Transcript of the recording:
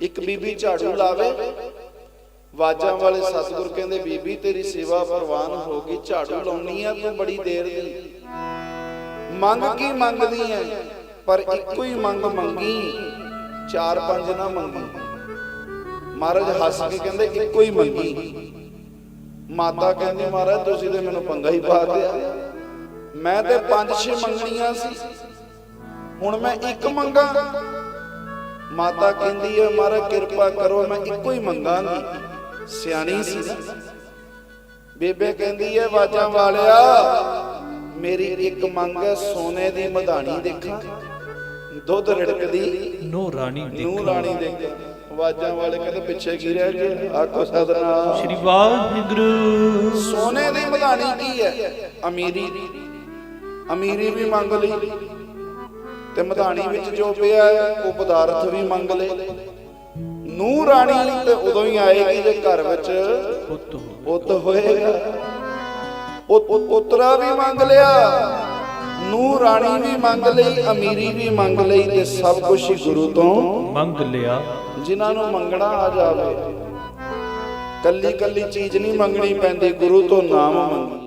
ਇੱਕ ਬੀਬੀ ਝਾੜੂ ਲਾਵੇ। ਵਾਜਾਂ ਵਾਲੇ ਸਤਿਗੁਰ ਕਹਿੰਦੇ, ਬੀਬੀ, ਤੇਰੀ ਸੇਵਾ ਪ੍ਰਵਾਨ ਹੋ ਗਈ। ਝਾੜੂ ਲਾਉਣੀ ਆ ਤੂੰ ਬੜੀ ਦੇਰ ਦੀ। ਮੰਗ ਕੀ ਮੰਗਦੀ ਐ? ਪਰ ਇੱਕੋ ਹੀ ਮੰਗ ਮੰਗੀ। ਚਾਰ ਪੰਜ ਨਾ ਮੰਗੀ। ਮਹਾਰਾਜ ਹੱਸ ਕੇ ਕਹਿੰਦੇ, ਇੱਕੋ ਹੀ ਮੰਗੀ। ਮਾਤਾ ਕਹਿੰਦੀ, ਮਹਾਰਾਜ, ਤੁਸੀਂ ਤੇ ਮੈਨੂੰ ਪੰਗਾ ਹੀ ਪਾ ਦਿਆ ਮੈਂ ਤੇ ਪੰਜ ਛੇ ਮੰਗਣੀਆਂ ਸੀ। ਹੁਣ ਮੈਂ ਇੱਕ ਮੰਗਾ। ਮਾਤਾ ਕਹਿੰਦੀ ਹੈ ਮਹਾਰਾਜ ਕਿਰਪਾ ਕਰੋ ਮੈਂ ਇੱਕੋ ਹੀ ਮੰਗਾਂਗੀ। ਸਿਆਣੀ ਸੀ ਨਾ। ਬੇਬੇ ਕਹਿੰਦੀ ਹੈ ਵਾਜਾਂ ਵਾਲਿਆ ਮੇਰੀ ਇੱਕ ਮੰਗ ਹੈ ਸੋਨੇ ਦੀ ਮਧਾਣੀ ਦੇਖਾਂ। ਦੁੱਧ ਰਿੜਕਦੀ ਨੋ ਰਾਣੀ ਨੂੰ ਦੇਖੋ। ਰਾਣੀ ਦੇਖਾਂ ਵਾਜਾਂ ਵਾਲੇ ਕਹਿੰਦੇ ਪਿੱਛੇ ਕੀ ਰਹਿ ਗਿਆ? ਆਖੋ ਸਦਨਾ। ਸ਼੍ਰੀ ਵਾਹਿਗੁਰੂ। ਸੋਨੇ ਦੀ ਮਧਾਣੀ ਕੀ ਹੈ ਅਮੀਰੀ। ਅਮੀਰੀ ਵੀ ਮੰਗ ਲਈ। ਤੇ ਮਧਾਣੀ ਵਿੱਚ ਜੋ ਪਿਆ ਉਹ ਪਦਾਰਥ ਵੀ ਮੰਗ ਲਏ। ਨੂੰ ਰਾਣੀ ਤੇ ਉਦੋਂ ਹੀ ਆਏਗੀ ਜੇ ਘਰ ਵਿੱਚ ਪੁੱਤ ਹੋਏਗਾ। ਪੁੱਤਰਾ ਵੀ ਮੰਗ ਲਿਆ ਨੂੰ ਰਾਣੀ ਵੀ ਮੰਗ ਲਈ ਅਮੀਰੀ ਵੀ ਮੰਗ ਲਈ ਤੇ ਸਭ ਕੁਝ ਹੀ ਗੁਰੂ ਤੋਂ ਮੰਗ ਲਿਆ। ਜਿਨ੍ਹਾਂ ਨੂੰ ਮੰਗਣਾ ਆ ਜਾਵੇ। ਕੱਲੀ ਕੱਲੀ ਚੀਜ਼ ਨਹੀਂ ਮੰਗਣੀ ਪੈਂਦੀ ਗੁਰੂ ਤੋਂ ਨਾਮ ਮੰਗੀ